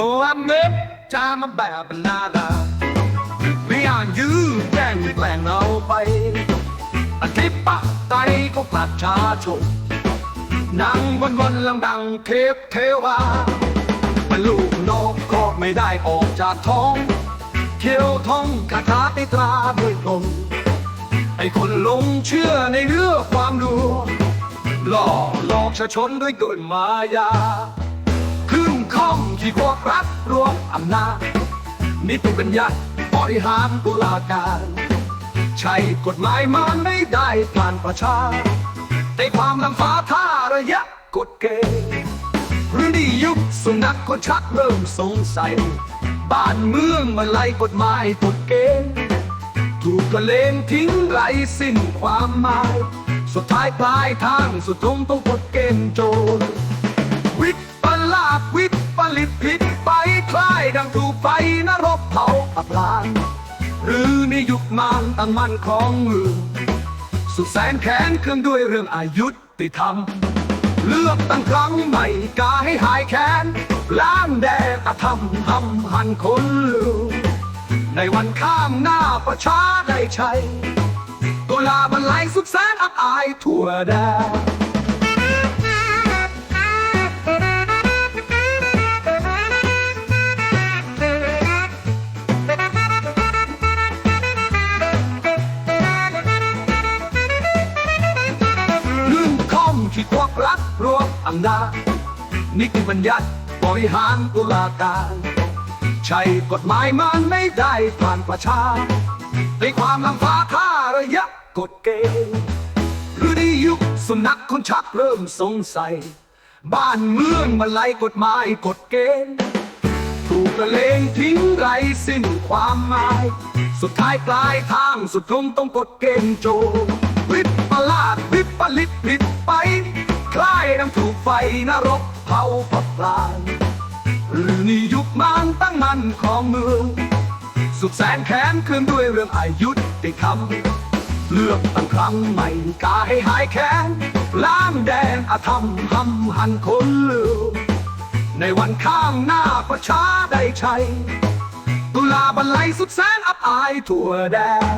ตัวเม็ดจะมาแบบนาดาไม่อ่านยื้อแกล้งแกล้งเราไปอธิปไตยก็ประชาชนนั่งบนบนลังดังเทพเทวาเป็นลูกนกก็ไม่ได้ออกจากท้องเที่ยวท่องคาถาติตราด้วยตรงให้คนหลงเชื่อในเรื่องความรู้หล่อหลอกชะชนด้วยกลมายา้องที่พวกรัฐรวมอำนาจนิติบัญญัติบริหารตุลาการ ใช้กฎหมายมันไม่ได้ผ่านประชาในความลำฟ้าท่าระยะกฎเกณฑ์หรือนี่ยุคสุนัขคนชักเริ่มสงสัย บ้านเมืองมาไล่กฎหมายกฎเกณฑ์ถูกกระเลงทิ้งไรสิ้นความหมาย สุดท้ายปลายทางสุดทงต้องกฎเกณฑ์โจรวิปลาสวิ ดังถูกไฟนรกเผาอับลานหรือในยุคมารตั้งมั่นของมือสุดแสนแค้นเครื่องด้วยเรื่องอายุติธรรม เลือกตั้งครั้งใหม่กาให้หายแค้นล้างแดดอธรรมทำหันคนลืมในวันข้างหน้าประชาได้ใช้ตัวลาบรรลัยสุดแสนอับอายทั่วแดน นค่อมขีพวกรัฐรวมอำนาจนิติบัญญัติบริหารตุลาการ ใช้กฎหมายมันไม่ได้ผ่านประชาในความลำฟ้าท่าระยะกฎเกณฑ์หรือในยุคสุนัขคนชักเริ่มสงสัย บ้านเมืองมาไล่กฎหมายกฎเกณฑ์ถูกละเลงทิ้งไร้สิ้นความหมาย สุดท้ายปลายทางสุดทงต้องกดเกณฑ์โจวิปลาสวิ ปลิตผิดไปคล้ายน้ำถูกไฟนรกเผาพับพลานหรือนี่ยุคมารตั้งมันของเมือง สุดแสนแค้นคืนด้วยเรื่องอายุติธรรมเลือกตั้งครั้งใหม่กาให้หายแค้นล้างแดงอาธรรมหำหันคนเลืมในวันข้างหน้าประชาได้ใช้ตุลาบรรลัยสุดแสนอับอายทั่วแดน